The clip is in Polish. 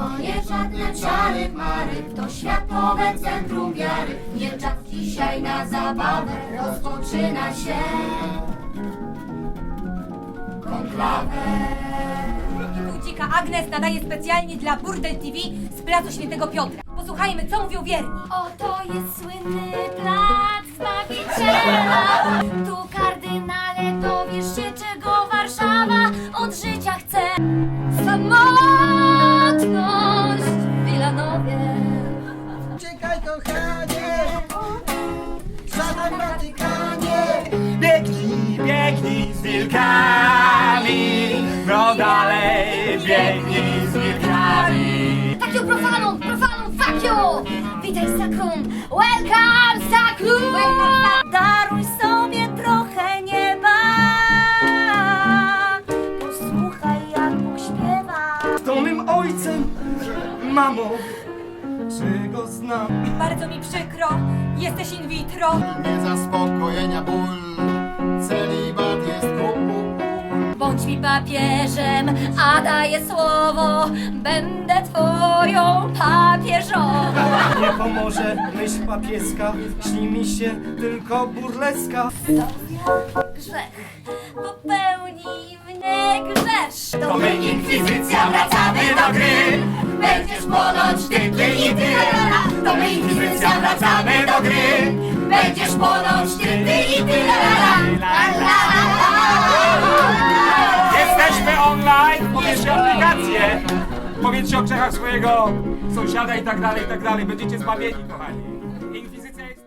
To nie żadne czary mary, to światowe centrum wiary. Nie czas dzisiaj na zabawę, rozpoczyna się konklawę. Budzika Agnes nadaje specjalnie dla Burdel TV z Placu Świętego Piotra. Posłuchajmy, co mówią wierni. Oto jest słynny plac Zbawiciela. Tu kardynale dowiesz się, czego Warszawa od życia chce. Samotność Biegnij, z wilkami, no dalej biegnij z wilkami. Fuck you, profanum, profanum, fuck you! Witaj, Sakrum! Welcome, Sakrum! Daruj sobie trochę nieba. Posłuchaj, jak Bóg śpiewa. Kto mym ojcem, mamo, czy go znam? Bardzo mi przykro, jesteś in vitro. niezaspokojenia ból Celibat Bądź mi papieżem, a daję słowo, będę twoją papieżową. Nie pomoże myśl papieska, śni mi się tylko burleska. Grzech popełni mnie grzesz. To my inkwizycja, wracamy do gry Będziesz ponoć ty, ty i ty To my inkwizycja, wracamy do gry Będziesz ponoć ty, online, pobierzcie aplikację, powiedzcie o grzechach swojego sąsiada i tak dalej, i tak dalej. Będziecie zbawieni, kochani. Inkwizycja jest...